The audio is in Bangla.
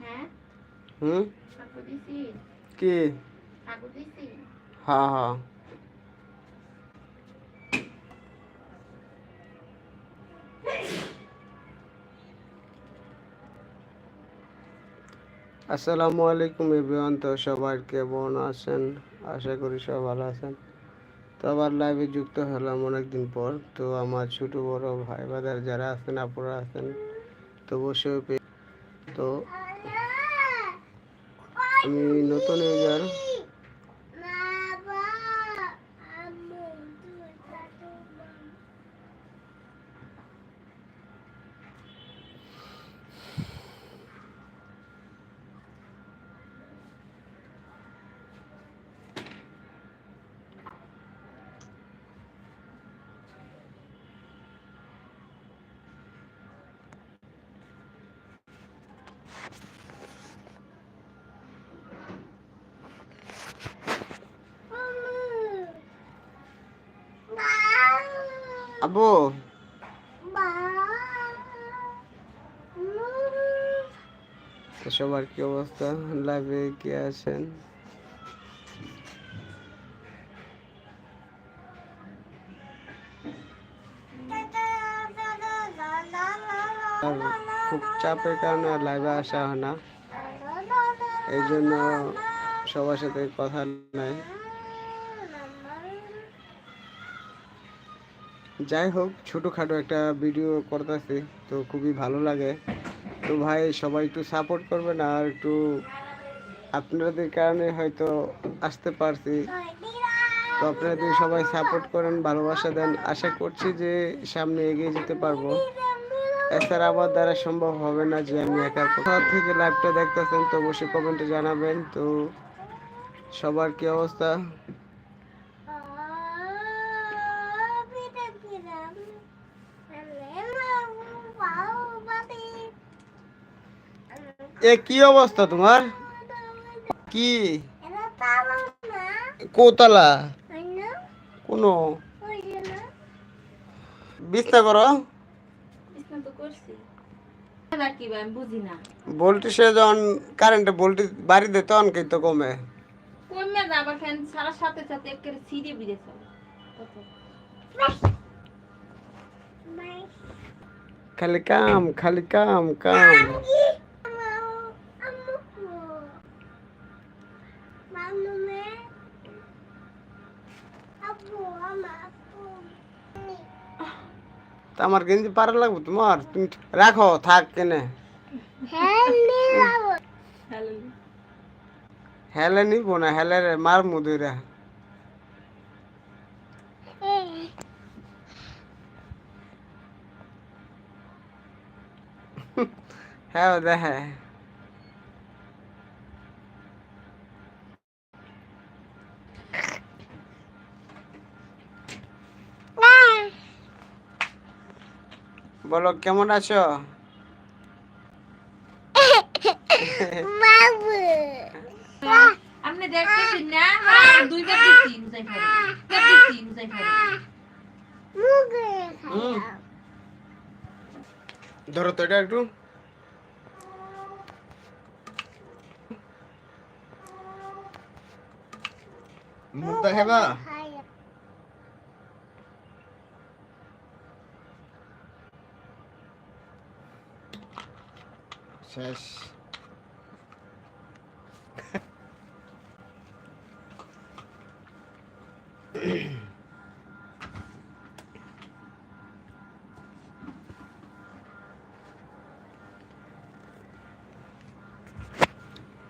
হ্যাঁ? হুম? কি? হ্যাঁ হ্যাঁ আসসালামু আলাইকুম এভরিওয়ান তো সবাই কেমন আছেন? আশা করি সব ভালো আছেন। তো আবার লাইভে যুক্ত হলাম অনেকদিন পর। তো আমার ছোট বড় ভাই বাদার যারা আছেন আপুরা আছেন তো বসে পেয়ে তো আমি নতুন ইউজার আবু। সবার কি অবস্থা? লাইভে কে আছেন? খুব চাপের কারণে লাইভে আসা হয় না। এই জন্য সবার সাথে কথা নাই যাই হোক, ছোটোখাটো একটা ভিডিও করতেছি, তো খুবই ভালো লাগে। তো ভাই, সবাই একটু সাপোর্ট করবেন আর একটু আপনাদের কারণে হয়তো আসতে পারছি। তো আপনারা যদি সবাই সাপোর্ট করেন, ভালোবাসা দেন। আশা করছি যে সামনে এগিয়ে যেতে পারব। এছাড়া আমার দ্বারা সম্ভব হবে না যে আমি একা কোথা থেকে লাইভটা দেখতেছেন তো অবশ্যই কমেন্টে জানাবেন। তো সবার কি অবস্থা? এ, কি অবস্থা তোমার? কি? কোতলা। কোনো? বিস্তার করো। তো কি ভোল্টেজে যখন কারেন্টে ভোল্টেজ বাড়ি দেয় তখন কিন্তু কমে কমে। খালি কাম খালি কাম কাম। তা আমার গেঞ্জি পারা লাগবে তোমার? তুমি রাখো থাক কেনে হেলে নিব না হেলে মার মুদুরা হ্যাঁ দেখে। বলো কেমন আছো? আপনি দেখতেছেন না? হ্যাঁ, দুইবার ধরো তো এটা একটু। মুখ দেখাবা। শেষ